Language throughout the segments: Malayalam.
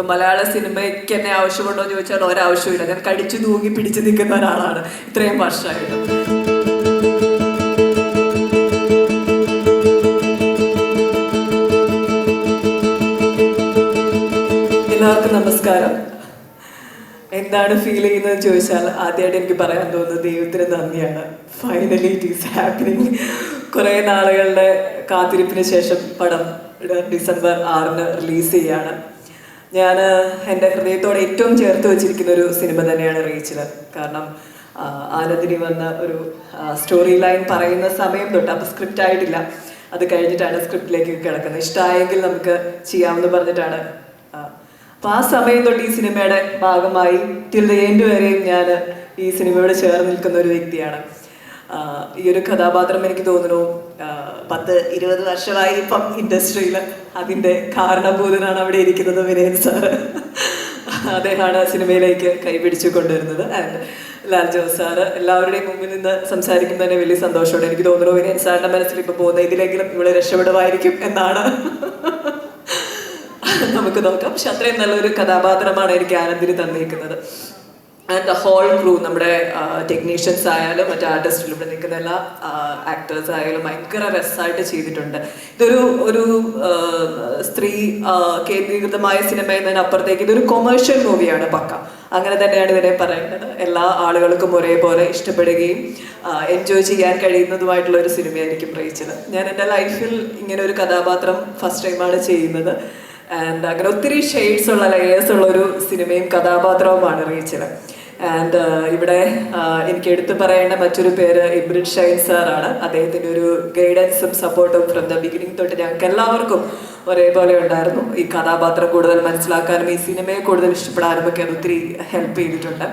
ഇപ്പൊ മലയാള സിനിമയ്ക്ക് എന്നെ ആവശ്യമുണ്ടോ എന്ന് ചോദിച്ചാൽ ഒരാവശ്യമില്ല ഞാൻ കടിച്ചു തൂങ്ങി പിടിച്ചു നിൽക്കുന്ന ഒരാളാണ്. ഇത്രയും വർഷമായിട്ട്. എല്ലാവർക്കും നമസ്കാരം. എന്താണ് ഫീൽ ചെയ്യുന്നത് ചോദിച്ചാൽ ആദ്യമായിട്ട് എനിക്ക് പറയാൻ തോന്നുന്നത് ദൈവത്തിന് നന്ദിയാണ്. ഫൈനലി ഇറ്റ് ഈസ് ഹാപ്പനിങ് കുറേ നാളുകളുടെ കാത്തിരിപ്പിന് ശേഷം പടം ഡിസംബർ ആറിന് റിലീസ് ചെയ്യാണ്. ഞാൻ എന്റെ ഹൃദയത്തോടെ ഏറ്റവും ചേർത്ത് വെച്ചിരിക്കുന്ന ഒരു സിനിമ തന്നെയാണ് റീച്ചിൽ കാരണം ആനന്ദിനി വന്ന ഒരു സ്റ്റോറി ലൈൻ പറയുന്ന സമയം തൊട്ട് അപ്പോൾ സ്ക്രിപ്റ്റ് ആയിട്ടില്ല. അത് കഴിഞ്ഞിട്ടാണ് സ്ക്രിപ്റ്റിലേക്ക് കിടക്കുന്നത്. ഇഷ്ടമായെങ്കിൽ നമുക്ക് ചെയ്യാമെന്ന് പറഞ്ഞിട്ടാണ് അപ്പോൾ ആ സമയം തൊട്ട് ഈ സിനിമയുടെ ഭാഗമായി ടിൽ വരെയും ഞാൻ ഈ സിനിമയോട് ചേർന്ന് നിൽക്കുന്ന ഒരു വ്യക്തിയാണ്. ഈ ഒരു കഥാപാത്രം എനിക്ക് തോന്നുന്നു പത്ത് ഇരുപത് വർഷമായി ഇപ്പം ഇൻഡസ്ട്രിയിൽ അതിന്റെ കാരണഭൂതനാണ് അവിടെ ഇരിക്കുന്നത് വിനയൻ സാറ്. അദ്ദേഹമാണ് സിനിമയിലേക്ക് കൈപിടിച്ചു കൊണ്ടുവരുന്നത്. ആൻഡ് ലാൽ ജോസ് സാറ് എല്ലാവരുടെയും മുമ്പിൽ നിന്ന് സംസാരിക്കുമ്പോൾ തന്നെ വലിയ സന്തോഷമുണ്ട്. എനിക്ക് തോന്നുന്നു വിനയൻ സാറിന്റെ മനസ്സിൽ ഇപ്പോൾ പോകുന്ന ഇതിലെങ്കിലും ഇവിടെ രക്ഷപ്പെടുമായിരിക്കും എന്നാണ്. നമുക്ക് നോക്കാം. പക്ഷെ അത്രയും നല്ലൊരു കഥാപാത്രമാണ് എനിക്ക് ആനന്ദിന് തന്നിരിക്കുന്നത്. ആൻഡ് ദ ഹോൾ ക്രൂ നമ്മുടെ ടെക്നീഷ്യൻസ് ആയാലും മറ്റു ആർട്ടിസ്റ്റിലും ഇവിടെ നിൽക്കുന്ന എല്ലാ ആക്ടേഴ്സ് ആയാലും ഭയങ്കര രസമായിട്ട് ചെയ്തിട്ടുണ്ട്. ഇതൊരു ഒരു സ്ത്രീ കേന്ദ്രീകൃതമായ സിനിമ എന്നതിനപ്പുറത്തേക്ക് ഇതൊരു കൊമേഴ്ഷ്യൽ മൂവിയാണ് പക്ക. അങ്ങനെ തന്നെയാണ് ഇതിനെ പറയുന്നത്. എല്ലാ ആളുകൾക്കും ഒരേപോലെ ഇഷ്ടപ്പെടുകയും എൻജോയ് ചെയ്യാൻ കഴിയുന്നതുമായിട്ടുള്ള ഒരു സിനിമയായിരിക്കും റയിച്ചത് ഞാൻ എന്റെ ലൈഫിൽ ഇങ്ങനെ ഒരു കഥാപാത്രം ഫസ്റ്റ് ടൈമാണ് ചെയ്യുന്നത്. ആൻഡ് അങ്ങനെ ഒത്തിരി ഷെയ്ഡ്സ് ഉള്ള ലെയേഴ്സ് ഉള്ള ഒരു സിനിമയും കഥാപാത്രവുമാണ് റീച്ചൽ ആൻഡ് ഇവിടെ uh, എനിക്ക് എടുത്തു പറയേണ്ട മറ്റൊരു പേര് ഇബ്രിഡ് ഷൈൻ സാറാണ്. അദ്ദേഹത്തിന്റെ ഒരു ഗൈഡൻസും സപ്പോർട്ടും ഫ്രം ദ ബിഗിനിങ് തൊട്ട് ഞങ്ങൾക്ക് എല്ലാവർക്കും ഒരേപോലെ ഉണ്ടായിരുന്നു. ഈ കഥാപാത്രം കൂടുതൽ മനസ്സിലാക്കാനും ഈ സിനിമയെ കൂടുതൽ ഇഷ്ടപ്പെടാനും ഒക്കെ അത് ഒത്തിരി ഹെൽപ്പ് ചെയ്തിട്ടുണ്ട്.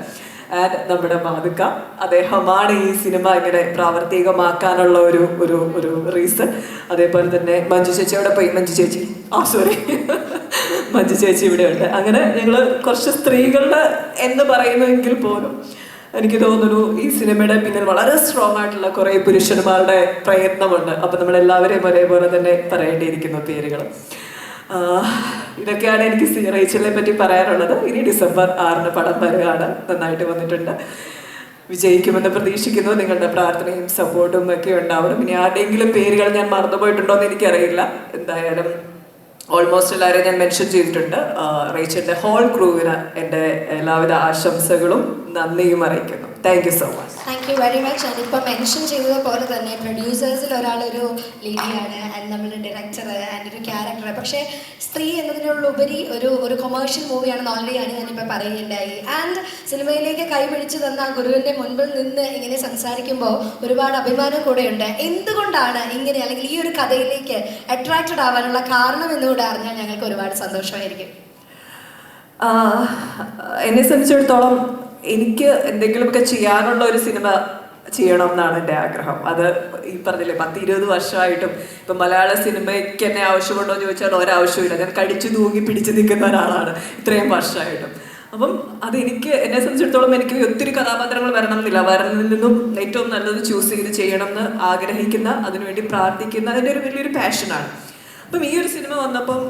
ആൻഡ് നമ്മുടെ മാതുക്ക അദ്ദേഹമാണ് ഈ സിനിമ ഇങ്ങനെ പ്രാവർത്തികമാക്കാനുള്ള ഒരു ഒരു ഒരു റീസൺ അതേപോലെ തന്നെ മഞ്ജു ചേച്ചി അവിടെ പോയി മഞ്ജു ചേച്ചി. ആ സോറി മഞ്ജു ചേച്ചി ഇവിടെ ഉണ്ട്. അങ്ങനെ ഞങ്ങൾ കുറച്ച് സ്ത്രീകളുടെ എന്ന് പറയുന്നെങ്കിൽ പോലും എനിക്ക് തോന്നുന്നു ഈ സിനിമയുടെ പിന്നിൽ വളരെ സ്ട്രോങ് ആയിട്ടുള്ള കുറേ പുരുഷന്മാരുടെ പ്രയത്നമുണ്ട്. അപ്പം നമ്മൾ എല്ലാവരെയും ഒരേപോലെ തന്നെ പറയേണ്ടിയിരിക്കുന്നു പേരുകൾ ഇതൊക്കെയാണ് എനിക്ക് സി റേച്ചലിനെ പറ്റി പറയാനുള്ളത്. ഇനി ഡിസംബർ ആറിന് പടം വരികയാണ്. നന്നായിട്ട് വന്നിട്ടുണ്ട്. വിജയിക്കുമെന്ന് പ്രതീക്ഷിക്കുന്നു. നിങ്ങളുടെ പ്രാർത്ഥനയും സപ്പോർട്ടും ഒക്കെ ഉണ്ടാവണം. ഇനി ആരുടെയെങ്കിലും പേരുകൾ ഞാൻ മറന്നുപോയിട്ടുണ്ടോ എന്ന് എനിക്കറിയില്ല. എന്തായാലും ഓൾമോസ്റ്റ് എല്ലാവരെയും ഞാൻ മെൻഷൻ ചെയ്തിട്ടുണ്ട്. റേച്ചലിന്റെ ഹോൾ ക്രൂവിന് എന്റെ എല്ലാവിധ ആശംസകളും. നന്ദിയും അറിയിക്കുന്നു. Thank you so much thank you very much and ഇപ്പം മെൻഷൻ ചെയ്തതുപോലെ തന്നെ പ്രൊഡ്യൂസേഴ്സിൽ ഒരാളൊരു ലേഡിയാണ് ആൻഡ് നമ്മുടെ ഡയറക്ടർ ആൻഡ് ഒരു ക്യാരക്ടർ പക്ഷേ സ്ത്രീ എന്നതിനുള്ളുപരി ഒരു ഒരു കൊമേഴ്ഷ്യൽ മൂവിയാണെന്ന് ഓൾറെഡിയാണ് ഞാനിപ്പോൾ പറയുകയുണ്ടായി. ആൻഡ് സിനിമയിലേക്ക് കൈപിടിച്ച് തന്ന ആ ഗുരുവിന്റെ മുൻപിൽ നിന്ന് ഇങ്ങനെ സംസാരിക്കുമ്പോൾ ഒരുപാട് അഭിമാനം കൂടെയുണ്ട്. എന്തുകൊണ്ടാണ് ഇങ്ങനെ അല്ലെങ്കിൽ ഈ ഒരു കഥയിലേക്ക് അട്രാക്റ്റഡ് ആവാനുള്ള കാരണം എന്നുകൂടെ അറിഞ്ഞാൽ ഞങ്ങൾക്ക് ഒരുപാട് സന്തോഷമായിരിക്കും. എന്നെ സംബന്ധിച്ചിടത്തോളം എനിക്ക് എന്തെങ്കിലുമൊക്കെ ചെയ്യാനുള്ള ഒരു സിനിമ ചെയ്യണം എന്നാണ് എന്റെ ആഗ്രഹം. അത് ഈ പറഞ്ഞില്ലേ പത്ത് ഇരുപത് വർഷമായിട്ടും ഇപ്പം മലയാള സിനിമയ്ക്ക് എന്നെ ആവശ്യമുണ്ടോ എന്ന് ചോദിച്ചാൽ ഒരാവശ്യമില്ല ഞാൻ കടിച്ചു തൂങ്ങി പിടിച്ചു നിൽക്കുന്ന ഒരാളാണ് ഇത്രയും വർഷമായിട്ടും. അപ്പം അതെനിക്ക് എന്നെ സംബന്ധിച്ചിടത്തോളം എനിക്ക് ഒത്തിരി കഥാപാത്രങ്ങൾ വരണം എന്നില്ല വരണതിൽ നിന്നും ഏറ്റവും നല്ലത് ചൂസ് ചെയ്ത് ചെയ്യണം എന്ന് ആഗ്രഹിക്കുന്ന അതിനുവേണ്ടി പ്രാർത്ഥിക്കുന്ന അതിന്റെ ഒരു വലിയൊരു പാഷനാണ് അപ്പം ഈ ഒരു സിനിമ വന്നപ്പം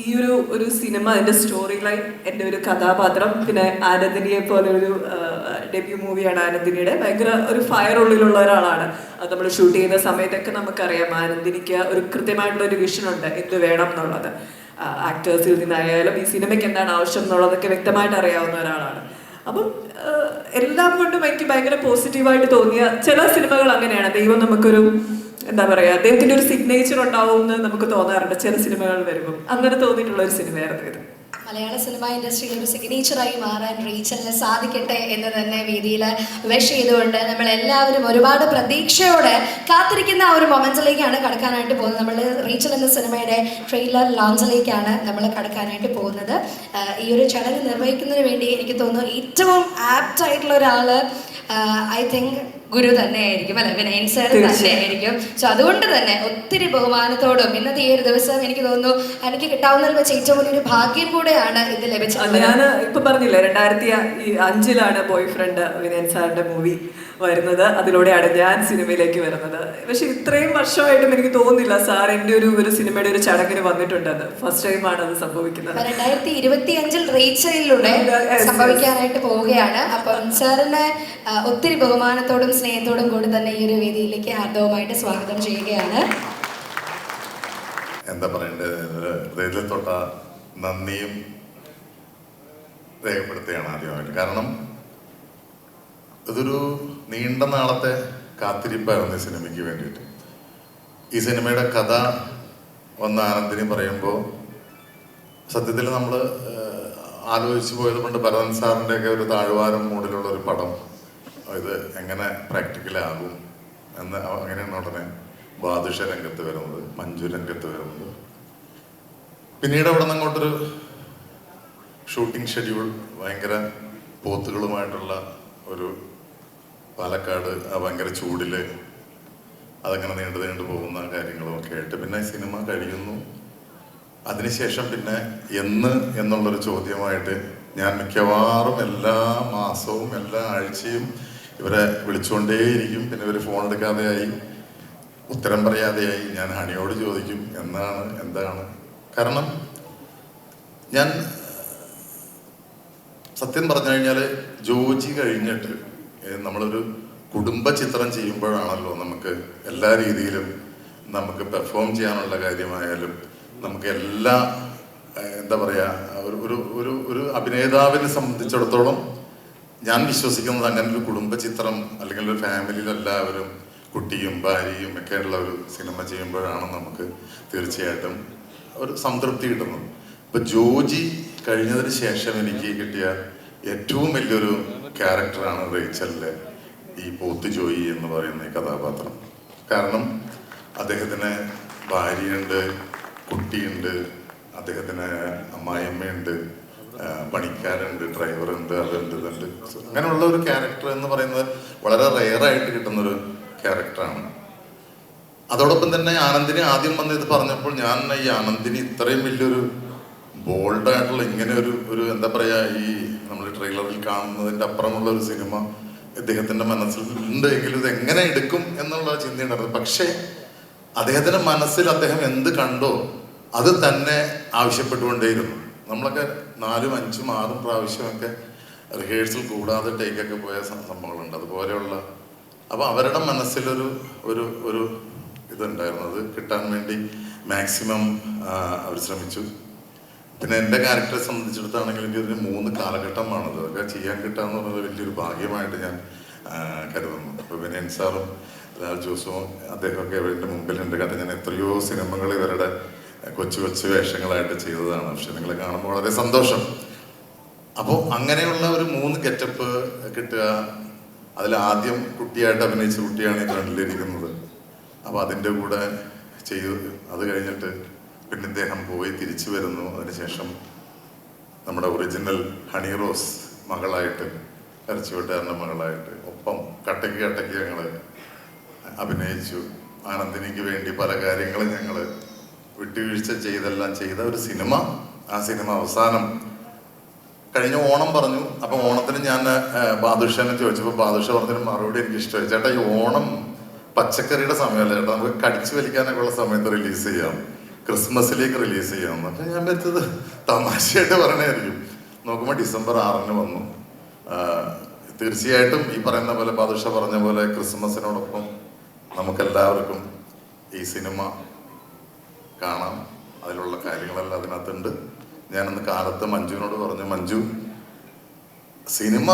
ഈ ഒരു ഒരു സിനിമ അതിന്റെ സ്റ്റോറി ലൈൻ എന്റെ ഒരു കഥാപാത്രം പിന്നെ ആനന്ദിനിയെ പോലെ ഒരു ഡെബ്യൂ മൂവിയാണ് ആനന്ദിനിയുടെ. ഭയങ്കര ഒരു ഫയർ ഉള്ളിലുള്ള ഒരാളാണ്. അത് നമ്മൾ ഷൂട്ട് ചെയ്യുന്ന സമയത്തൊക്കെ നമുക്കറിയാം ആനന്ദിനിക്ക് ഒരു കൃത്യമായിട്ടുള്ള ഒരു വിഷൻ ഉണ്ട്. എന്ത് വേണം എന്നുള്ളത്. ആക്ടേഴ്സിൽ നിന്നായാലും ഈ സിനിമയ്ക്ക് എന്താണ് ആവശ്യം എന്നുള്ളതൊക്കെ വ്യക്തമായിട്ട് അറിയാവുന്ന ഒരാളാണ്. അപ്പം എല്ലാം കൊണ്ടും എനിക്ക് ഭയങ്കര പോസിറ്റീവായിട്ട് തോന്നിയ ചില സിനിമകൾ അങ്ങനെയാണ്. ദൈവം നമുക്കൊരു എന്താ പറയാ അദ്ദേഹത്തിന്റെ ഒരു സിഗ്നേച്ചർ ഉണ്ടാവും എന്ന് നമുക്ക് തോന്നാറുണ്ട് ചില സിനിമകൾ വരുമ്പോൾ അങ്ങനെ തോന്നിയിട്ടുള്ള ഒരു സിനിമയായിരുന്നു ഇത്. മലയാള സിനിമ ഇൻഡസ്ട്രിയിൽ ഒരു സിഗ്നേച്ചറായി മാറാൻ റീച്ചലിന് സാധിക്കട്ടെ എന്ന് തന്നെ വേദിയിൽ വിഷ് ചെയ്തുകൊണ്ട് നമ്മൾ എല്ലാവരും ഒരുപാട് പ്രതീക്ഷയോടെ കാത്തിരിക്കുന്ന ആ ഒരു മൊമെന്റ്സിലേക്കാണ് കടക്കാനായിട്ട് പോകുന്നത്. നമ്മൾ റീച്ചൽ എന്ന സിനിമയുടെ ട്രെയിലർ ലോഞ്ചിലേക്കാണ് നമ്മൾ കടക്കാനായിട്ട് പോകുന്നത്. ഈ ഒരു ചടങ്ങ് നിർവഹിക്കുന്നതിന് വേണ്ടി എനിക്ക് തോന്നുന്നു ഏറ്റവും ആപ്റ്റ് ആയിട്ടുള്ള ഒരാൾ ഐ തിങ്ക് ഗുരു തന്നെയായിരിക്കും അല്ലെ? വിനയൻ സാർ തന്നെയായിരിക്കും. സോ അതുകൊണ്ട് തന്നെ ഒത്തിരി ബഹുമാനത്തോടും ഇന്നത്തെ ഈ ഒരു ദിവസം എനിക്ക് തോന്നുന്നു എനിക്ക് കിട്ടാവുന്നതിൽ വെച്ച് ഏറ്റവും വലിയൊരു ഭാഗ്യം കൂടെയാണ് ഇത് ലഭിച്ചത് ഞാൻ ഇപ്പൊ പറഞ്ഞില്ലേ രണ്ടായിരത്തി അഞ്ചിലാണ് ബോയ് ഫ്രണ്ട് വിനയൻ സാറിന്റെ മൂവി വരുന്നത്. അതിലൂടെയാണ് ഞാൻ സിനിമയിലേക്ക് വരുന്നത്. പക്ഷെ ഇത്രയും വർഷമായിട്ടും എനിക്ക് തോന്നുന്നില്ല സാർ എന്റെ ഒരു ഒരു സിനിമയുടെ ഒരു ചടങ്ങിന് വന്നിട്ടുണ്ടെന്ന്. ഫസ്റ്റ് ടൈമാണ് അത് സംഭവിക്കുന്നത്. അപ്പൊ രണ്ടായിരത്തി ഇരുപത്തി അഞ്ചിൽ റേച്ചലിലൂടെ സംഭവിക്കാനായിട്ട് പോവുകയാണ്. അപ്പം സാറിന് ഒത്തിരി ബഹുമാനത്തോടും സ്നേഹത്തോടും കൂടി തന്നെ ഈ ഒരു വേദിയിലേക്ക് ആർദവുമായിട്ട് സ്വാഗതം ചെയ്യുകയാണ്. എന്താ പറയണ്ടത് ഹൃദയത്തിൽ തൊട്ട നന്ദിയും രേഖപ്പെടുത്തുകയാണ് ആദ്യമായിട്ട്. കാരണം ഇതൊരു നീണ്ട നാളത്തെ കാത്തിരിപ്പായിരുന്നു ഈ സിനിമയ്ക്ക് വേണ്ടിയിട്ട്. ഈ സിനിമയുടെ കഥ വന്ന ആനന്ദിനി പറയുമ്പോൾ സത്യത്തിൽ നമ്മൾ ആലോചിച്ച് പോയത് കൊണ്ട് ഭരതൻ സാറിന്റെ ഒക്കെ ഒരു താഴ്വാരം മൂടിലുള്ള ഒരു പടം ഇത് എങ്ങനെ പ്രാക്ടിക്കലാകും എന്ന് അങ്ങനെയാണ് ഉടനെ ബാദുഷ രംഗത്ത് വരുന്നത് മഞ്ജു രംഗത്ത് വരുന്നത്. പിന്നീട് അവിടെ നിന്ന് അങ്ങോട്ടൊരു ഷൂട്ടിംഗ് ഷെഡ്യൂൾ ഭയങ്കര പോത്തുകളുമായിട്ടുള്ള ഒരു പാലക്കാട് ആ ഭയങ്കര ചൂടിൽ അതങ്ങനെ നീണ്ടു നീണ്ടു പോകുന്ന കാര്യങ്ങളും ഒക്കെ ആയിട്ട് പിന്നെ സിനിമ കഴിയുന്നു. അതിനുശേഷം പിന്നെ എന്ന് എന്നുള്ളൊരു ചോദ്യമായിട്ട് ഞാൻ മിക്കവാറും എല്ലാ മാസവും എല്ലാ ആഴ്ചയും ഇവരെ വിളിച്ചുകൊണ്ടേയിരിക്കും പിന്നെ ഇവർ ഫോൺ എടുക്കാതെയായി ഉത്തരം പറയാതെയായി ഞാൻ ഹണിയോട് ചോദിക്കും എന്നാണ്? എന്താണ്? കാരണം ഞാൻ സത്യം പറഞ്ഞു കഴിഞ്ഞാൽ ജോജി കഴിഞ്ഞിട്ട് നമ്മളൊരു കുടുംബ ചിത്രം ചെയ്യുമ്പോഴാണല്ലോ നമുക്ക് എല്ലാ രീതിയിലും നമുക്ക് പെർഫോം ചെയ്യാനുള്ള കാര്യമായാലും നമുക്ക് എല്ലാ എന്താ പറയുക ഒരു ഒരു ഒരു അഭിനേതാവിനെ സംബന്ധിച്ചിടത്തോളം ഞാൻ വിശ്വസിക്കുന്നത് അങ്ങനെ ഒരു കുടുംബ ചിത്രം അല്ലെങ്കിൽ ഒരു ഫാമിലിയിൽ എല്ലാവരും കുട്ടിയും ഭാര്യയും ഒക്കെ ഉള്ള ഒരു സിനിമ ചെയ്യുമ്പോഴാണ് നമുക്ക് തീർച്ചയായിട്ടും ഒരു സംതൃപ്തി കിട്ടുന്നത്. ഇപ്പൊ ജോജി കഴിഞ്ഞതിന് ശേഷം എനിക്ക് കിട്ടിയ ഏറ്റവും വലിയൊരു ക്യാരക്ടറാണ് റേച്ചലിലെ ഈ പോത്ത് ജോയി എന്ന് പറയുന്ന കഥാപാത്രം. കാരണം അദ്ദേഹത്തിന് ഭാര്യയുണ്ട് കുട്ടിയുണ്ട് അദ്ദേഹത്തിന് അമ്മായിയമ്മയുണ്ട് പണിക്കാരുണ്ട് ഡ്രൈവറുണ്ട് അതുണ്ട് ഇതുണ്ട്. അങ്ങനെയുള്ള ഒരു ക്യാരക്ടർ എന്ന് പറയുന്നത് വളരെ റെയറായിട്ട് കിട്ടുന്നൊരു ക്യാരക്ടറാണ്. അതോടൊപ്പം തന്നെ ആനന്ദിനി ആദ്യം വന്ന് ഇത് പറഞ്ഞപ്പോൾ ഞാൻ ഈ ആനന്ദിനി ഇത്രയും വലിയൊരു ബോൾഡായിട്ടുള്ള ഇങ്ങനെ ഒരു ഒരു എന്താ പറയാ ഈ നമ്മൾ ട്രെയിലറിൽ കാണുന്നതിന്റെ അപ്പുറമുള്ള ഒരു സിനിമ ഇദ്ദേഹത്തിന്റെ മനസ്സിൽ ഉണ്ട് എങ്കിലും ഇത് എങ്ങനെ എടുക്കും എന്നുള്ള ചിന്തയുണ്ടായിരുന്നു പക്ഷേ അദ്ദേഹത്തിന്റെ മനസ്സിൽ അദ്ദേഹം എന്ത് കണ്ടോ അത് തന്നെ ആവശ്യപ്പെട്ടുകൊണ്ടേയിരുന്നു. നമ്മളൊക്കെ നാലും അഞ്ചും ആറും പ്രാവശ്യമൊക്കെ റിഹേഴ്സൽ കൂടാതെ ടേക്കൊക്കെ പോയ സംഭവങ്ങളുണ്ട്. അതുപോലെയുള്ള അപ്പൊ അവരുടെ മനസ്സിലൊരു ഒരു ഒരു ഇതുണ്ടായിരുന്നു. അത് കിട്ടാൻ വേണ്ടി മാക്സിമം അവർ ശ്രമിച്ചു. പിന്നെ എന്റെ ക്യാരക്ടറെ സംബന്ധിച്ചിടത്താണെങ്കിൽ എനിക്ക് ഇതിന് മൂന്ന് കാലഘട്ടമാണത്. അതൊക്കെ ചെയ്യാൻ കിട്ടുക എന്ന് പറയുന്നത് വലിയൊരു ഭാഗ്യമായിട്ട് ഞാൻ കരുതുന്നു. അപ്പോൾ വിനയൻ സാറും ലാൽ ജോസും അദ്ദേഹമൊക്കെ എന്റെ മുമ്പിൽ എന്റെ കാരണം ഞാൻ എത്രയോ സിനിമകൾ ഇവരുടെ കൊച്ചു കൊച്ചു വേഷങ്ങളായിട്ട് ചെയ്തതാണ്. പക്ഷെ നിങ്ങളെ കാണുമ്പോൾ വളരെ സന്തോഷം. അപ്പോൾ അങ്ങനെയുള്ള ഒരു മൂന്ന് ഗെറ്റപ്പ് കിട്ടുക അതിൽ ആദ്യം കുട്ടിയായിട്ട് അഭിനയിച്ച കുട്ടിയാണ് ഈ ഫ്രണ്ടിലിരിക്കുന്നത് അപ്പോൾ അതിന്റെ കൂടെ ചെയ്തു അത് കഴിഞ്ഞിട്ട് പിന്നെ ഇദ്ദേഹം പോയി തിരിച്ചു വരുന്നു. അതിനുശേഷം നമ്മുടെ ഒറിജിനൽ ഹണി റോസ് മകളായിട്ട് ഇറച്ചിവെട്ടുകാരന്റെ മകളായിട്ട് ഒപ്പം കട്ടയ്ക്ക് കട്ടയ്ക്ക് ഞങ്ങൾ അഭിനയിച്ചു. ആനന്ദിനിക്ക് വേണ്ടി പല കാര്യങ്ങളും ഞങ്ങൾ വിട്ടുവീഴ്ച ചെയ്തെല്ലാം ചെയ്ത ഒരു സിനിമ. ആ സിനിമ അവസാനം കഴിഞ്ഞ ഓണം പറഞ്ഞു. അപ്പം ഓണത്തിന് ഞാൻ ബാദുഷനെ ചോദിച്ചപ്പോൾ ബാദുഷ പറഞ്ഞൊരു മറുപടി എനിക്ക് ഇഷ്ടമായി ചേട്ടാ ഈ ഓണം പച്ചക്കറിയുടെ സമയമല്ല? ചേട്ടാ നമുക്ക് കടിച്ചു വലിക്കാനൊക്കെ ഉള്ള സമയത്ത് റിലീസ് ചെയ്യാം. ക്രിസ്മസിലേക്ക് റിലീസ് ചെയ്യാം. അപ്പൊ ഞാൻ വെച്ചത് തമാശയായിട്ട് പറഞ്ഞായിരിക്കും നോക്കുമ്പോൾ ഡിസംബർ ആറിന് വന്നു. തീർച്ചയായിട്ടും ഈ പറയുന്ന പോലെ ബാദുഷ പറഞ്ഞ പോലെ ക്രിസ്മസിനോടൊപ്പം നമുക്കെല്ലാവർക്കും ഈ സിനിമ കാണാം. അതിലുള്ള കാര്യങ്ങളെല്ലാം അതിനകത്തുണ്ട്. ഞാനന്ന് കാലത്ത് മഞ്ജുവിനോട് പറഞ്ഞു മഞ്ജു സിനിമ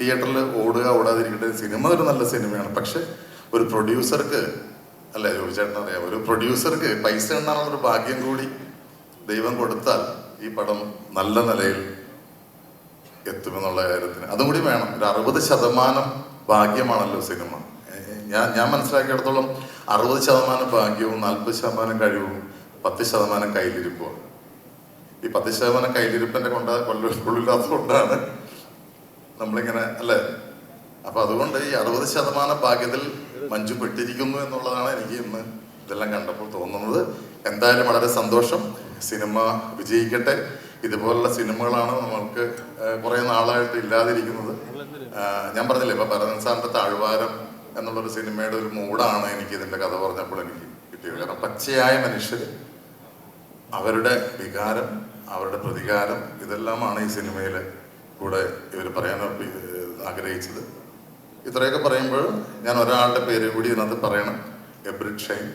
തിയേറ്ററിൽ ഓടുക ഓടാതിരിക്കട്ടെ. സിനിമ ഒരു നല്ല സിനിമയാണ്. പക്ഷെ ഒരു പ്രൊഡ്യൂസർക്ക് അല്ലേ ജോലിച്ചേട്ടൻ അറിയാം. ഒരു പ്രൊഡ്യൂസർക്ക് പൈസ ഉണ്ടാകുന്നൊരു ഭാഗ്യം കൂടി ദൈവം കൊടുത്താൽ ഈ പടം നല്ല നിലയിൽ എത്തുമെന്നുള്ള കാര്യത്തിന്. അതും കൂടി വേണം. ഒരു അറുപത് ശതമാനം ഭാഗ്യമാണല്ലോ സിനിമ. ഞാൻ ഞാൻ മനസ്സിലാക്കിയിടത്തോളം അറുപത് ശതമാനം ഭാഗ്യവും നാൽപ്പത് ശതമാനം കഴിവും പത്ത് ശതമാനം കയ്യിലിരിപ്പുമാണ് ഈ പത്ത് ശതമാനം കയ്യിലിരിപ്പിന്റെ കൊണ്ട കൊല്ല കൊള്ളില്ലാത്തത് കൊണ്ടാണ് നമ്മളിങ്ങനെ അല്ലേ? അപ്പൊ അതുകൊണ്ട് ഈ അറുപത് ശതമാനം ഭാഗ്യത്തിൽ മഞ്ജു പെട്ടിരിക്കുന്നു എന്നുള്ളതാണ് എനിക്ക് ഇന്ന് ഇതെല്ലാം കണ്ടപ്പോൾ തോന്നുന്നത്. എന്തായാലും വളരെ സന്തോഷം. സിനിമ വിജയിക്കട്ടെ. ഇതുപോലുള്ള സിനിമകളാണ് നമ്മൾക്ക് കുറെ നാളായിട്ട് ഇല്ലാതിരിക്കുന്നത്. ഞാൻ പറഞ്ഞില്ലേ ഇപ്പൊ ഭരതൻ സാറിന്റെ താഴ്വാരം എന്നുള്ളൊരു സിനിമയുടെ ഒരു മൂഡാണ് എനിക്ക് ഇതിന്റെ കഥ പറഞ്ഞപ്പോൾ എനിക്ക് കിട്ടിയത്. കാരണം പച്ചയായ മനുഷ്യർ അവരുടെ വികാരം അവരുടെ പ്രതികാരം ഇതെല്ലാമാണ് ഈ സിനിമയിൽ കൂടെ ഇവർ പറയാൻ ആഗ്രഹിച്ചത്. ഇത്രയൊക്കെ പറയുമ്പോൾ ഞാൻ ഒരാളുടെ പേര് കൂടി ഇതിനകത്ത് പറയണം. എബ്രിഡ് ഷൈൻ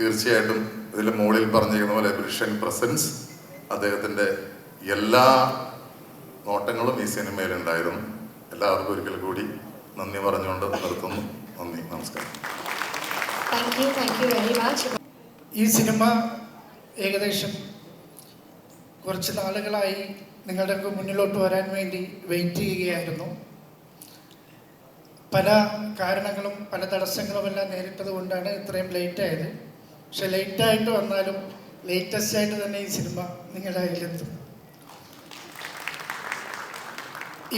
തീർച്ചയായിട്ടും ഇതിൽ മുകളിൽ പറഞ്ഞിരിക്കുന്ന പോലെ എബ്രിഡ് ഷൈൻ പ്രസൻസ് അദ്ദേഹത്തിന്റെ എല്ലാ നോട്ടങ്ങളും ഈ സിനിമയിലുണ്ടായിരുന്നു എല്ലാവർക്കും ഒരിക്കൽ കൂടി നന്ദി പറഞ്ഞുകൊണ്ട് നിർത്തുന്നു. നന്ദി. നമസ്കാരം. ഈ സിനിമ ഏകദേശം കുറച്ച് നാളുകളായി നിങ്ങളുടെ മുന്നിലോട്ട് വരാൻ വേണ്ടി വെയിറ്റ് ചെയ്യുകയായിരുന്നു. പല കാരണങ്ങളും പല തടസ്സങ്ങളും എല്ലാം നേരിട്ടത് കൊണ്ടാണ് ഇത്രയും ലേറ്റ് ആയത്. പക്ഷെ ലേറ്റ് ആയിട്ട് വന്നാലും ലേറ്റസ്റ്റ് ആയിട്ട് തന്നെ ഈ സിനിമ നിങ്ങളുടെ കയ്യിലെത്തും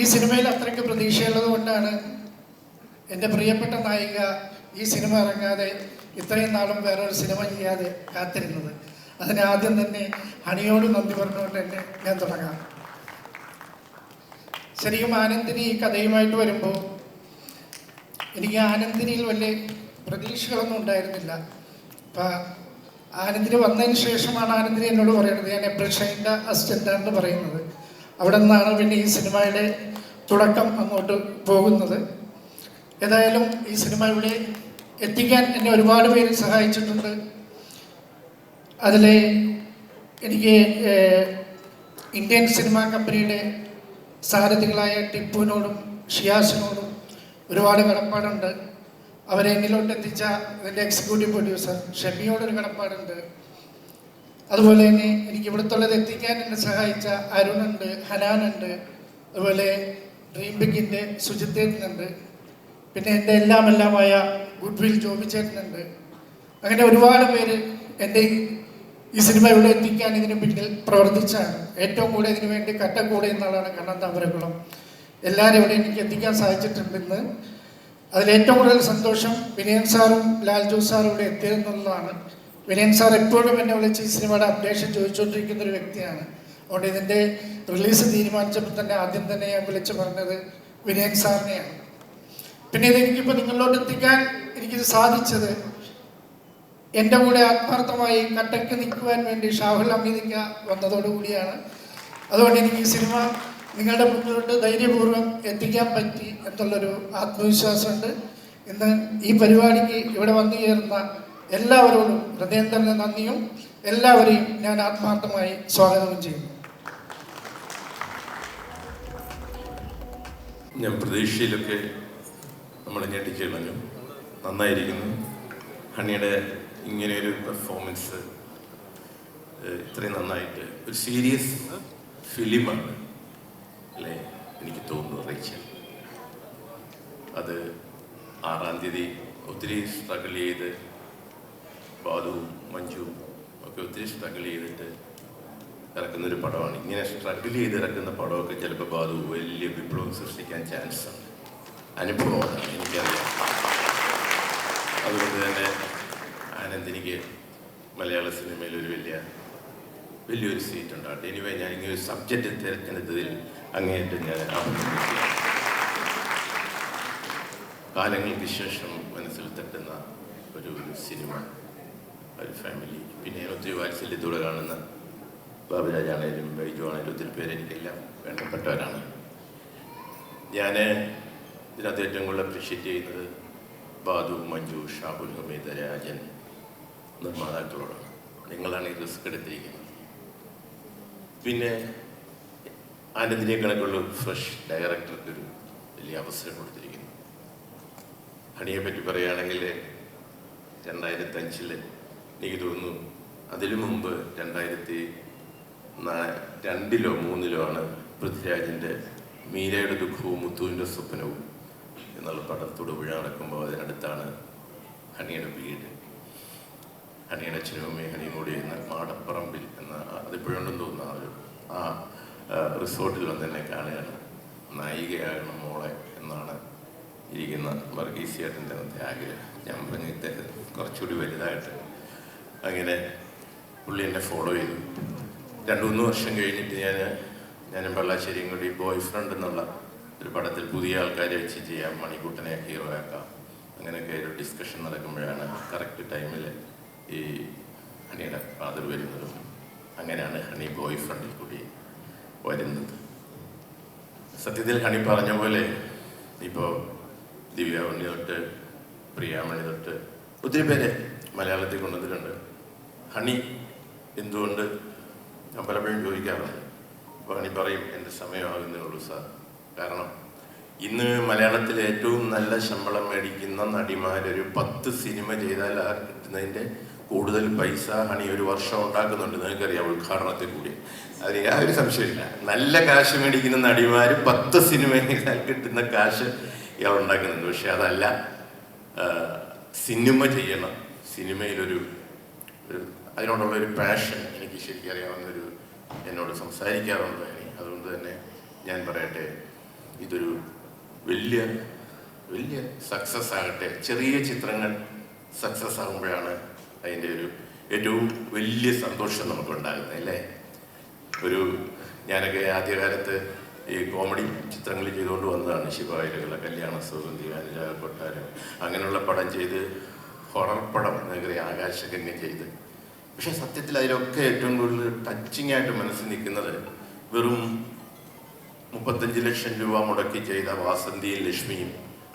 ഈ സിനിമയിൽ അത്രയ്ക്ക് പ്രതീക്ഷയുള്ളത് കൊണ്ടാണ് എന്റെ പ്രിയപ്പെട്ട നായിക ഈ സിനിമ ഇറങ്ങാതെ ഇത്രയും നാളും വേറൊരു സിനിമ ചെയ്യാതെ കാത്തിരുന്നത്. അതിന് ആദ്യം തന്നെ ഹണിയോട് നന്ദി പറഞ്ഞുകൊണ്ട് തന്നെ ഞാൻ തുടങ്ങാം. ശരിക്കും ആനന്ദിനി ഈ കഥയുമായിട്ട് വരുമ്പോൾ എനിക്ക് ആനന്ദിനിയിൽ വലിയ പ്രതീക്ഷകളൊന്നും ഉണ്ടായിരുന്നില്ല. അപ്പം ആനന്ദിനി വന്നതിന് ശേഷമാണ് ആനന്ദിനി എന്നോട് പറയുന്നത് ഞാൻ എബ്രഷൈന്റെ അസിസ്റ്റന്റാണെന്ന് പറയുന്നത്. അവിടെ നിന്നാണ് പിന്നെ ഈ സിനിമയുടെ തുടക്കം അങ്ങോട്ട് പോകുന്നത്. ഏതായാലും ഈ സിനിമ ഇവിടെ എത്തിക്കാൻ എന്നെ ഒരുപാട് പേര് സഹായിച്ചിട്ടുണ്ട്. അതിൽ എനിക്ക് ഇന്ത്യൻ സിനിമാ കമ്പനിയുടെ സാരഥികളായ ടിപ്പുവിനോടും ഷിയാസിനോടും ഒരുപാട് കടപ്പാടുണ്ട് അവരെ എന്നിലോട്ട് എത്തിച്ച ഇതിന്റെ എക്സിക്യൂട്ടീവ് പ്രൊഡ്യൂസർ ഷെമിയോടൊരു കടപ്പാടുണ്ട് അതുപോലെ തന്നെ എനിക്ക് ഇവിടുത്തുള്ളത് എത്തിക്കാൻ എന്നെ സഹായിച്ച അരുണുണ്ട് ഹനാനുണ്ട്. അതുപോലെ ഡ്രീം ബിഗിന്റെ സുജിത്തേട്ടനുണ്ട്. പിന്നെ എന്റെ എല്ലാം എല്ലാമായ ഗുഡ് വിൽ ജോബി ചേട്ടനുണ്ട് അങ്ങനെ ഒരുപാട് പേര് എന്റെ ഈ സിനിമ ഇവിടെ എത്തിക്കാൻ ഇതിന് പിന്നിൽ പ്രവർത്തിച്ചാണ്. ഏറ്റവും കൂടുതൽ ഇതിനു വേണ്ടി കട്ടക്കൂടെ എന്നുള്ളതാണ് കണ്ണൻ താമരക്കുളം. എല്ലാവരും എനിക്ക് എത്തിക്കാൻ സാധിച്ചിട്ടുണ്ടെന്ന്. അതിൽ ഏറ്റവും കൂടുതൽ സന്തോഷം വിനയൻ സാറും ലാൽജു സാറും ഇവിടെ എത്തിയതെന്നുള്ളതാണ് വിനയൻ സാർ എപ്പോഴും എന്നെ വിളിച്ച് ഈ സിനിമയുടെ അപ്ഡേഷൻ ചോദിച്ചുകൊണ്ടിരിക്കുന്ന ഒരു വ്യക്തിയാണ്. അതുകൊണ്ട് ഇതിന്റെ റിലീസ് തീരുമാനിച്ചപ്പോൾ തന്നെ ആദ്യം തന്നെ ഞാൻ വിളിച്ച് പറഞ്ഞത് വിനയൻ സാറിനെയാണ്. പിന്നെ ഇത് എനിക്കിപ്പോൾ നിങ്ങളിലോട്ട് എത്തിക്കാൻ എനിക്കിത് സാധിച്ചത് എന്റെ കൂടെ ആത്മാർത്ഥമായി കട്ടയ്ക്ക് നിൽക്കുവാൻ വേണ്ടി ഷാഹുൽ അമീദിക്ക വന്നതോടുകൂടിയാണ്. അതുകൊണ്ട് എനിക്ക് ഈ സിനിമ നിങ്ങളുടെ മുന്നിലോട്ട് ധൈര്യപൂർവം എത്തിക്കാൻ പറ്റി എന്നുള്ളൊരു ആത്മവിശ്വാസമുണ്ട്. ഇന്ന് ഈ പരിപാടിക്ക് ഇവിടെ വന്നു ചേർന്ന എല്ലാവരോടും ഹൃദയം തന്നെ നന്ദിയും എല്ലാവരെയും ഞാൻ ആത്മാർത്ഥമായി സ്വാഗതം ചെയ്യുന്നു. ഞാൻ പ്രതീക്ഷയിലൊക്കെ നമ്മൾ ഞെട്ടിച്ചു നന്നായിരിക്കുന്നു. ഹണിയുടെ ഇങ്ങനെയൊരു പെർഫോമൻസ് ഇത്രയും നന്നായിട്ട്. ഒരു സീരിയസ് ഫിലിമാണ് അല്ലേ? എനിക്ക് തോന്നുന്നു റീച്ചൽ. അത് ആറാം തീയതി ഒത്തിരി സ്ട്രഗിൾ ചെയ്ത് ബാലുവും മഞ്ജുവും ഒക്കെ ഒത്തിരി സ്ട്രഗിൾ ചെയ്തിട്ട് ഇറക്കുന്ന ഒരു പടമാണ്. ഇങ്ങനെ സ്ട്രഗിൾ ചെയ്ത് ഇറക്കുന്ന പടമൊക്കെ ചിലപ്പോൾ ബാലു വലിയ വിപ്ലവം സൃഷ്ടിക്കാൻ ചാൻസ് ഉണ്ട്. അനുഭവമാണ് എനിക്കറിയാം. അതുകൊണ്ട് തന്നെ ആനന്ദിനിക്ക് മലയാള സിനിമയിൽ ഒരു വലിയ വലിയൊരു സീറ്റ് ഉണ്ടാകട്ടെ എനിവേ ഞാൻ ഇങ്ങനെ ഒരു സബ്ജക്റ്റ് തിരഞ്ഞെടുത്തതിൽ അങ്ങേയറ്റം ഞാൻ അഭിനന്ദിക്കുക കാലങ്ങൾക്ക് ശേഷം മനസ്സിൽ തട്ടുന്ന ഒരു സിനിമ ഒരു ഫാമിലി. പിന്നെ ഒത്തിരി വാത്സല്യത്തോടെ കാണുന്ന ബാബുരാജാണേലും ബൈജു ആണേലും ഒത്തിരി പേര് എനിക്കെല്ലാം വേണ്ടപ്പെട്ടവരാണ്. ഞാൻ ഇതിനകത്ത് ഏറ്റവും കൂടുതൽ അപ്രീഷിയേറ്റ് ചെയ്യുന്നത് ബാദു മഞ്ജു ഷാബുൽ ഹമീദ് രാജൻ നിർമ്മാതാക്കളോടാണ്. നിങ്ങളാണ് ഈ റിസ്ക് എടുത്തിരിക്കുന്നത്. പിന്നെ ആനന്ദിനെ കണക്കുള്ള ഒരു ഫ്രഷ് ഡയറക്ടർക്ക് ഒരു വലിയ അവസരം കൊടുത്തിരിക്കുന്നു. ഹണിയെ പറ്റി പറയുകയാണെങ്കിൽ രണ്ടായിരത്തി അഞ്ചിൽ എനിക്ക് തോന്നുന്നു അതിനു മുമ്പ് രണ്ടായിരത്തി രണ്ടിലോ മൂന്നിലോ ആണ് പൃഥ്വിരാജിന്റെ മീരയുടെ ദുഃഖവും മുത്തുവിന്റെ സ്വപ്നവും എന്നുള്ള പടത്തോട് തൊടുപുഴ നടക്കുമ്പോൾ അതിനടുത്താണ് ഹണിയുടെ വീട്. ഹണിയുടെ അച്ഛനും അമ്മയും ഹണിയും കൂടി എന്ന മാടപ്പറമ്പിൽ എന്ന അതിപ്പോഴുണ്ടെന്ന് തോന്നുന്നു ആ ഒരു ആ, റിസോർട്ടിൽ വന്ന് എന്നെ കാണുകയാണ്. നായികയാകണം മോളെ എന്നാണ് ഇരിക്കുന്ന വർഗീസിയേട്ടന്റെ ആഗ്രഹം. ഞാൻ പറഞ്ഞു ഇദ്ദേഹം കുറച്ചുകൂടി വലുതായിട്ട് അങ്ങനെ പുള്ളി എന്നെ ഫോളോ ചെയ്തു. രണ്ട് മൂന്ന് വർഷം കഴിഞ്ഞിട്ട് ഞാൻ ഞാനും പള്ളാശ്ശേരിയും കൂടി ബോയ് ഫ്രണ്ട് എന്നുള്ള ഒരു പടത്തിൽ പുതിയ ആൾക്കാരെ വെച്ച് ചെയ്യാം മണിക്കൂട്ടനെ ഹീറോ ആക്കാം അങ്ങനെയൊക്കെ ഒരു ഡിസ്കഷൻ നടക്കുമ്പോഴാണ് കറക്റ്റ് ടൈമിൽ ഈ ഹണിയുടെ ഫാദർ വരുന്നതും. അങ്ങനെയാണ് ഹണി ബോയ് ഫ്രണ്ടിൽ കൂടി വരുന്നത്. സത്യത്തിൽ ഹണി പറഞ്ഞ പോലെ ഇപ്പോൾ ദിവ്യാമണി തൊട്ട് പ്രിയാമണി തൊട്ട് ഒത്തിരി പേരെ മലയാളത്തിൽ കൊണ്ടുവന്നിട്ടുണ്ട്. ഹണി എന്തുകൊണ്ട് ഞാൻ പലപ്പോഴും ചോദിക്കാറുണ്ട്. അപ്പോൾ ഹണി പറയും എന്റെ സമയമാകുന്നേ ഉള്ളൂ സാർ. കാരണം ഇന്ന് മലയാളത്തിൽ ഏറ്റവും നല്ല ശമ്പളം മേടിക്കുന്ന നടിമാരൊരു പത്ത് സിനിമ ചെയ്താൽ ആ കിട്ടുന്നതിന്റെ കൂടുതൽ പൈസ ഹണി ഒരു വർഷം ഉണ്ടാക്കുന്നുണ്ട്. നിനക്കറിയാം ഉദ്ഘാടനത്തിൽ കൂടി. അതിന് യാതൊരു സംശയമില്ല നല്ല കാശ് മേടിക്കുന്ന നടിമാർ പത്ത് സിനിമയിൽ കിട്ടുന്ന കാശ് ഇയാൾ ഉണ്ടാക്കുന്നുണ്ട്. പക്ഷെ അതല്ല സിനിമ ചെയ്യണം. സിനിമയിലൊരു ഒരു അതിനോടുള്ള ഒരു പാഷൻ എനിക്ക് ശരിക്കും അറിയാവുന്നൊരു എന്നോട് സംസാരിക്കാറുണ്ട് അതുകൊണ്ട് തന്നെ ഞാൻ പറയട്ടെ ഇതൊരു വലിയ വലിയ സക്സസ് ആകട്ടെ. ചെറിയ ചിത്രങ്ങൾ സക്സസ് ആകുമ്പോഴാണ് അതിന്റെ ഒരു ഏറ്റവും വലിയ സന്തോഷം നമുക്കുണ്ടാകുന്നത് അല്ലേ? ഒരു ഞാനൊക്കെ ആദ്യകാലത്ത് ഈ കോമഡി ചിത്രങ്ങൾ ചെയ്തുകൊണ്ട് വന്നതാണ് ശിവായിലുകളെ കല്യാണ സുഗന്ധി അനുരാഗ കൊട്ടാരം അങ്ങനെയുള്ള പടം ചെയ്ത് ഹൊറർ പടം നിങ്ങൾക്കറിയാം ആകാശകന്യ ചെയ്ത്. പക്ഷേ സത്യത്തിൽ അതിലൊക്കെ ഏറ്റവും കൂടുതൽ ടച്ചിങ് ആയിട്ട് മനസ്സിൽ നിൽക്കുന്നത് വെറും മുപ്പത്തഞ്ച് ലക്ഷം രൂപ മുടക്കി ചെയ്ത വാസന്തിയും ലക്ഷ്മിയും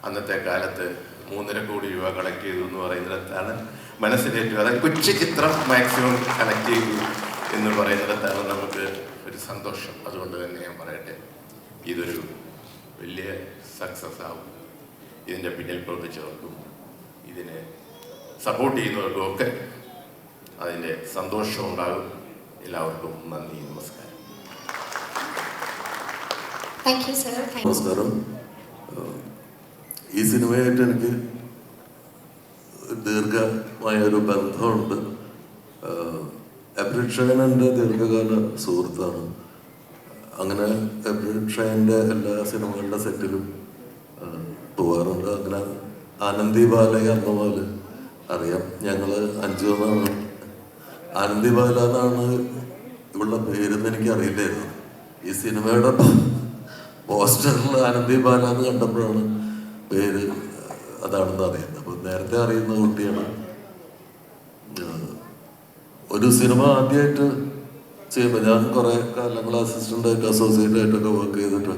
അന്നത്തെ കാലത്ത് മൂന്നര കോടി രൂപ കളക്ട് ചെയ്തു എന്ന് പറയുന്നിടത്താണ് മനസ്സിലേറ്റവും അതായത് കൊച്ചു ചിത്രം മാക്സിമം കളക്ട് ചെയ്തു എന്ന് പറയുന്നിടത്താണ് നമുക്ക് ഒരു സന്തോഷം. അതുകൊണ്ട് തന്നെ ഞാൻ പറയട്ടെ ഇതൊരു വലിയ സക്സസ് ആവും. ഇതിന്റെ പിന്നിൽ പ്രവർത്തിച്ചവർക്കും ഇതിനെ സപ്പോർട്ട് ചെയ്യുന്നവർക്കും ഒക്കെ അതിന്റെ സന്തോഷം ഉണ്ടാകും. എല്ലാവർക്കും നന്ദി നമസ്കാരം. നമസ്കാരം. ഈ സിനിമയായിട്ട് എനിക്ക് ദീർഘമായ ഒരു ബന്ധമുണ്ട്. എബ്രിഡ് ഷൈൻ എന്റെ ദീർഘകാല സുഹൃത്താണ്. അങ്ങനെ എബ്രിഡ് ഷൈന്റെ എല്ലാ സിനിമകളുടെ സെറ്റിലും പോകാറുണ്ട് അങ്ങനെ ആനന്ദി ബാലയെ എന്ന പോലെ അറിയാം. ഞങ്ങൾ അഞ്ചു എന്നാണ് ആനന്ദി ബാല എന്നാണ് ഇവളുടെ പേരെന്ന് എനിക്ക് അറിയില്ലായിരുന്നു ഈ സിനിമയുടെ പോസ്റ്ററിൽ ആനന്ദി ബാല എന്ന് കണ്ടപ്പോഴാണ് പേര് അതാണെന്ന് അറിയുന്നത് അപ്പൊ നേരത്തെ അറിയുന്ന കുട്ടിയാണ്. ഒരു സിനിമ ആദ്യമായിട്ട് ചെയ്യുമ്പോൾ ഞാൻ കുറെ കാലങ്ങൾ അസിസ്റ്റന്റ് ആയിട്ട് അസോസിയേറ്റ് ആയിട്ടൊക്കെ വർക്ക് ചെയ്തിട്ട്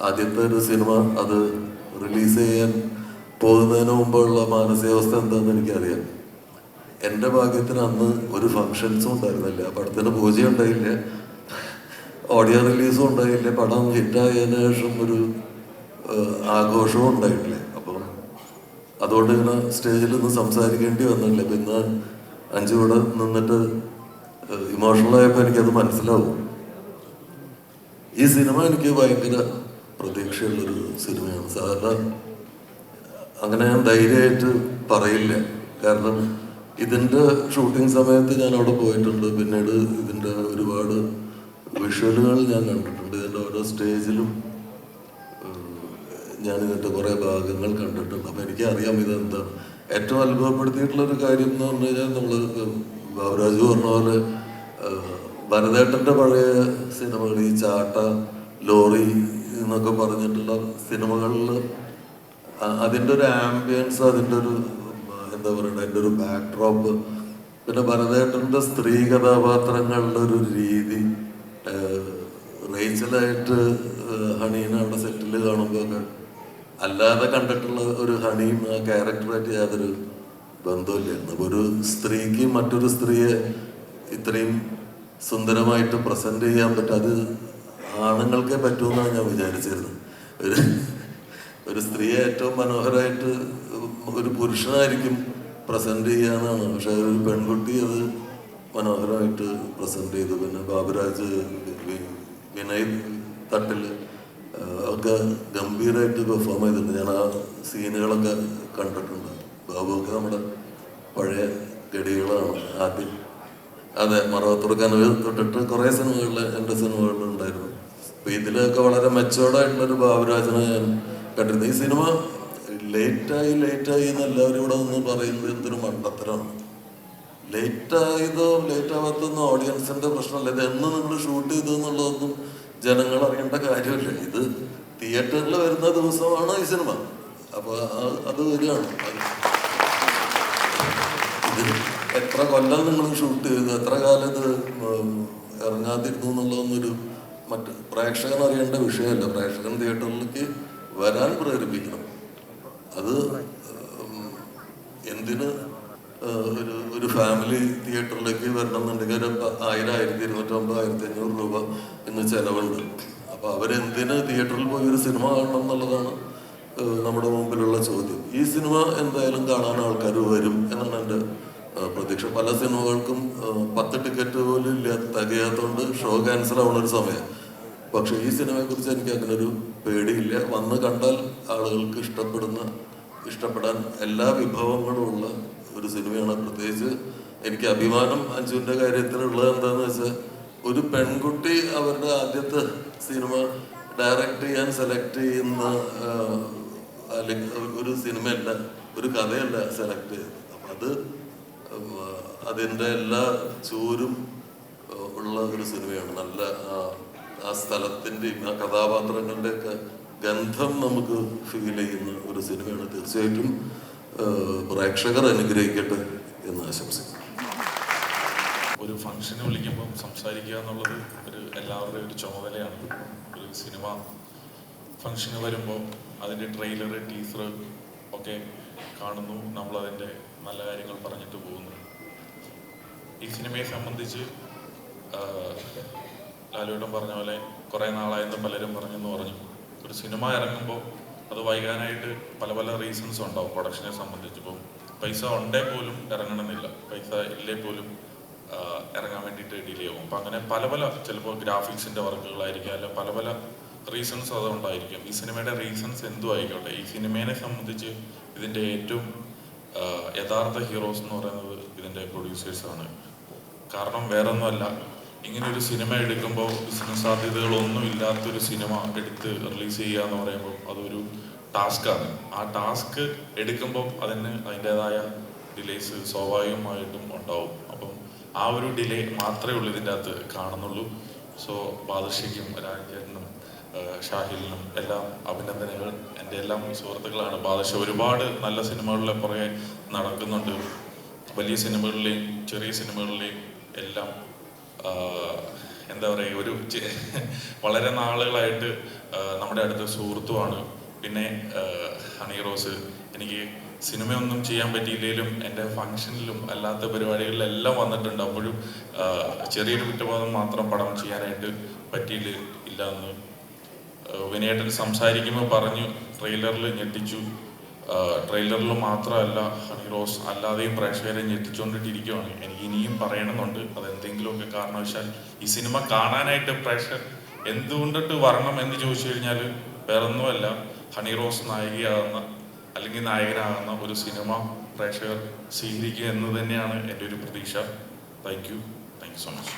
ആദ്യത്തെ ഒരു സിനിമ അത് റിലീസ് ചെയ്യാൻ പോകുന്നതിന് മുമ്പുള്ള മാനസികാവസ്ഥ എന്താണെന്ന് എനിക്കറിയാം. എന്റെ ഭാഗ്യത്തിന് അന്ന് ഒരു ഫങ്ഷൻസും ഉണ്ടായിരുന്നില്ല. പടത്തിന് പൂജ ഉണ്ടായില്ല ഓഡിയോ റിലീസും ഉണ്ടായില്ല. പടം ഹിറ്റായതിനു ശേഷം ഒരു ആഘോഷവും ഉണ്ടായിട്ടില്ല അപ്പം അതുകൊണ്ട് ഇങ്ങനെ സ്റ്റേജിൽ നിന്ന് സംസാരിക്കേണ്ടി വന്നില്ല. പിന്നെ അഞ്ചു കൂടെ നിന്നിട്ട് ഇമോഷണൽ ആയപ്പോൾ എനിക്കത് മനസ്സിലാവും. ഈ സിനിമ എനിക്ക് ഭയങ്കര പ്രതീക്ഷയുള്ളൊരു സിനിമയാണ്. സാധാരണ അങ്ങനെ ഞാൻ ധൈര്യമായിട്ട് പറയില്ല. കാരണം ഇതിന്റെ ഷൂട്ടിംഗ് സമയത്ത് ഞാൻ അവിടെ പോയിട്ടുണ്ട്. പിന്നീട് ഇതിന്റെ ഒരുപാട് വിഷ്വലുകൾ ഞാൻ കണ്ടിട്ടുണ്ട്. ഇതിന്റെ ഓരോ സ്റ്റേജിലും ഞാൻ ഇതിന്റെ കുറേ ഭാഗങ്ങൾ കണ്ടിട്ടുണ്ട്. അപ്പം എനിക്കറിയാം ഇതെന്താണ് ഏറ്റവും അത്ഭുതപ്പെടുത്തിയിട്ടുള്ള ഒരു കാര്യം എന്ന് പറഞ്ഞു കഴിഞ്ഞാൽ നമ്മൾ ബാബുരാജ് പറഞ്ഞ പോലെ ഭരതേട്ടന്റെ പഴയ സിനിമകൾ ഈ ചാട്ട ലോറി എന്നൊക്കെ പറഞ്ഞിട്ടുള്ള സിനിമകളിൽ അതിന്റെ ഒരു ആംബിയൻസ് അതിന്റെ ഒരു എന്താ പറയുക അതിന്റെ ഒരു ബാക്ക് ഡ്രോപ്പ് പിന്നെ ഭരതേട്ടന്റെ സ്ത്രീ കഥാപാത്രങ്ങളുടെ ഒരു രീതി റേച്ചലായിട്ട് ഹണീനെ അവിടെ സെറ്റിൽ കാണുമ്പോൾ അല്ലാതെ കണ്ടിട്ടുള്ള ഒരു ഹണിയും ആ ക്യാരക്ടറായിട്ട് യാതൊരു അപ്പോൾ ഒരു സ്ത്രീക്ക് മറ്റൊരു സ്ത്രീയെ ഇത്രയും സുന്ദരമായിട്ട് പ്രസന്റ് ചെയ്യാൻ പറ്റും അത് ആണുങ്ങൾക്കേ പറ്റുമെന്നാണ് ഞാൻ വിചാരിച്ചിരുന്നത്. ഒരു ഒരു സ്ത്രീയെ ഏറ്റവും മനോഹരമായിട്ട് ഒരു പുരുഷനായിരിക്കും പ്രസന്റ് ചെയ്യാന്നാണ്. പക്ഷെ ഒരു പെൺകുട്ടി അത് മനോഹരമായിട്ട് പ്രസന്റ് ചെയ്തു. പിന്നെ ബാബുരാജ് വിനയ് തട്ടിൽ ഒക്കെ ഗംഭീരമായിട്ട് പെർഫോം ചെയ്തിട്ടുണ്ട്. ഞാൻ ആ സീനുകളൊക്കെ കണ്ടിട്ടുണ്ട്. ബാബുവൊക്കെ നമ്മുടെ പഴയ ഗഡികളാണ് ആദ്യം അതെ മറവത്തുറക്കാൻ തൊട്ടിട്ട് കുറേ സിനിമകളിൽ എന്റെ സിനിമകളിൽ ഉണ്ടായിരുന്നു. അപ്പൊ ഇതിലൊക്കെ വളരെ മെച്ചോർഡായിട്ടുള്ളൊരു ബാബുരാജനെ ഞാൻ കണ്ടിരുന്നു. ഈ സിനിമ ലേറ്റായി ലേറ്റായി എന്ന് എല്ലാവരും ഇവിടെ നിന്ന് പറയുന്നത് എന്തൊരു മണ്ടത്തരമാണ് ലേറ്റായതോ ലേറ്റ് ആവാത്തൊന്നും ഓഡിയൻസിന്റെ പ്രശ്നമല്ല. ഇത് എന്ന് നിങ്ങൾ ഷൂട്ട് ചെയ്തു എന്നുള്ളതൊന്നും ജനങ്ങൾ അറിയേണ്ട കാര്യമില്ല. ഇത് തിയേറ്ററിൽ വരുന്ന ദിവസമാണ് ഈ സിനിമ. അപ്പൊ അത് വരികയാണ്. ഇത് എത്ര കൊല്ലം നിങ്ങൾ ഷൂട്ട് ചെയ്തു എത്ര കാലം ഇത് ഇറങ്ങാതിരുന്നു എന്നുള്ളതൊന്നൊരു മറ്റ് പ്രേക്ഷകൻ അറിയേണ്ട വിഷയമല്ല. പ്രേക്ഷകൻ തിയേറ്ററിലേക്ക് വരാൻ പ്രേരിപ്പിക്കണം. അത് എന്തിന് ഒരു ഒരു ഫാമിലി തിയേറ്ററിലേക്ക് വരണം എന്നുണ്ടെങ്കിൽ ഒരു ആയിരം ആയിരത്തി ഇരുന്നൂറ്റമ്പത് ആയിരത്തി അഞ്ഞൂറ് രൂപ ഇന്ന് ചെലവുണ്ട്. അപ്പൊ അവരെന്തിന് തിയേറ്ററിൽ പോയി ഒരു സിനിമ കാണണം എന്നുള്ളതാണ് നമ്മുടെ മുമ്പിലുള്ള ചോദ്യം. ഈ സിനിമ എന്തായാലും കാണാൻ ആൾക്കാർ വരും എന്നാണ് എന്റെ പ്രതീക്ഷ. പല സിനിമകൾക്കും പത്ത് ടിക്കറ്റ് പോലും ഇല്ല തികയാത്തതുകൊണ്ട് ഷോ ക്യാൻസൽ ആവുന്ന ഒരു സമയം. പക്ഷെ ഈ സിനിമയെ കുറിച്ച് എനിക്ക് അങ്ങനെ ഒരു പേടിയില്ല. വന്ന് കണ്ടാൽ ആളുകൾക്ക് ഇഷ്ടപ്പെടുന്ന ഇഷ്ടപ്പെടാൻ എല്ലാ വിഭവങ്ങളും ഉള്ള ഒരു സിനിമയാണ്. പ്രത്യേകിച്ച് എനിക്ക് അഭിമാനം അഞ്ജുവിന്റെ കാര്യത്തിലുള്ളത് എന്താന്ന് വെച്ചാൽ ഒരു പെൺകുട്ടി അവരുടെ ആദ്യത്തെ സിനിമ ഡയറക്റ്റ് ചെയ്യാൻ സെലക്ട് ചെയ്യുന്ന ഒരു സിനിമയല്ല ഒരു കഥയല്ല സെലക്ട് ചെയ്യുന്നത്. അപ്പം അത് അതിന്റെ എല്ലാ ചൂരും ഉള്ള ഒരു സിനിമയാണ്. നല്ല ആ- സ്ഥലത്തിന്റെയും ആ കഥാപാത്രങ്ങളുടെ ഒക്കെ ഗന്ധം നമുക്ക് ഫീൽ ചെയ്യുന്ന ഒരു സിനിമയാണ്. തീർച്ചയായിട്ടും പ്രേക്ഷകർ അനുഗ്രഹിക്കട്ടെ എന്ന് ആശംസിക്കുന്നു. ഒരു ഫംഗ്ഷന് വിളിക്കുമ്പം സംസാരിക്കുക എന്നുള്ളത് ഒരു എല്ലാവരുടെയും ഒരു ചുമതലയാണ്. ഒരു സിനിമ ഫംഗ്ഷന് വരുമ്പോൾ അതിന്റെ ട്രെയിലർ ടീസർ ഒക്കെ കാണുന്നു. നമ്മളതിന്റെ നല്ല കാര്യങ്ങൾ പറഞ്ഞിട്ട് പോകുന്നു. ഈ സിനിമയെ സംബന്ധിച്ച് ലാലുവേട്ടൻ പറഞ്ഞ പോലെ കുറേ നാളായെന്ന് പലരും പറഞ്ഞെന്ന് പറഞ്ഞു. ഒരു സിനിമ ഇറങ്ങുമ്പോൾ അത് വൈകാനായിട്ട് പല പല റീസൺസ് ഉണ്ടാവും. പ്രൊഡക്ഷനെ സംബന്ധിച്ച്. ഇപ്പം പൈസ ഉണ്ടേ പോലും ഇറങ്ങണമെന്നില്ല. പൈസ ഇല്ലേ പോലും ഇറങ്ങാൻ വേണ്ടിയിട്ട് ഡിലേ ആവും. അപ്പം അങ്ങനെ പല പല ചിലപ്പോൾ ഗ്രാഫിക്സിന്റെ വർക്കുകളായിരിക്കാം അല്ല പല പല റീസൺസ് അതുകൊണ്ടായിരിക്കും. ഈ സിനിമയുടെ റീസൺസ് എന്തും ആയിക്കോട്ടെ ഈ സിനിമയെ സംബന്ധിച്ച് ഇതിന്റെ ഏറ്റവും യഥാർത്ഥ ഹീറോസ് എന്ന് പറയുന്നത് ഇതിന്റെ പ്രൊഡ്യൂസേഴ്സാണ് കാരണം വേറൊന്നുമല്ല. ഇങ്ങനെ ഒരു സിനിമ എടുക്കുമ്പോൾ ബിസിനസ് സാധ്യതകളൊന്നും ഇല്ലാത്തൊരു സിനിമ എടുത്ത് റിലീസ് ചെയ്യുക എന്ന് പറയുമ്പോൾ അതൊരു ടാസ്ക്കാണ് ആ ടാസ്ക് എടുക്കുമ്പോൾ അതിന് അതിന്റെതായ ഡിലേസ് സ്വാഭാവികമായിട്ടും ഉണ്ടാവും. ആ ഒരു ഡിലേ മാത്രമേ ഉള്ളൂ ഇതിന്റെ അകത്ത് കാണുന്നുള്ളൂ. സോ ബാദർഷയ്ക്കും രാജേട്ടനും ഷാഹിലിനും എല്ലാം അഭിനന്ദനങ്ങൾ. എന്റെ എല്ലാം സുഹൃത്തുക്കളാണ്. ബാദർഷ ഒരുപാട് നല്ല സിനിമകളിലെ പുറകെ നടക്കുന്നുണ്ട്. വലിയ സിനിമകളിലെയും ചെറിയ സിനിമകളിലെയും എല്ലാം എന്താ പറയുക ഒരു വളരെ നാളുകളായിട്ട് നമ്മുടെ അടുത്ത സുഹൃത്തുമാണ് പിന്നെ ഹണി റോസ് എനിക്ക് സിനിമയൊന്നും ചെയ്യാൻ പറ്റിയില്ലെങ്കിലും എന്റെ ഫംഗ്ഷനിലും അല്ലാത്ത പരിപാടികളിലെല്ലാം വന്നിട്ടുണ്ട്. അപ്പോഴും ചെറിയൊരു കുറ്റബോധം മാത്രം പടം ചെയ്യാനായിട്ട് പറ്റിയില്ല ഇല്ല എന്ന് വിനയേട്ടൻ സംസാരിക്കുമ്പോൾ പറഞ്ഞു ട്രെയിലറിൽ ഞെട്ടിച്ചു. ട്രെയിലറിൽ മാത്രമല്ല ഹണി റോസ് അല്ലാതെയും പ്രേക്ഷകരെ ഞെട്ടിച്ചുകൊണ്ടിട്ടിരിക്കുകയാണ് എനിക്ക് ഇനിയും പറയണമെന്നുണ്ട്. അത് എന്തെങ്കിലുമൊക്കെ കാരണവശാൽ ഈ സിനിമ കാണാനായിട്ട് പ്രേക്ഷകർ എന്തുകൊണ്ടിട്ട് വരണം എന്ന് ചോദിച്ചു കഴിഞ്ഞാൽ വേറൊന്നുമല്ല. ഹണി റോസ് നായികയാകുന്ന അല്ലെങ്കിൽ നായകനാകുന്ന ഒരു സിനിമ പ്രേക്ഷകർ സ്വീകരിക്കുക എന്ന് തന്നെയാണ് എന്റെ ഒരു പ്രതീക്ഷ. Thank you thank you so much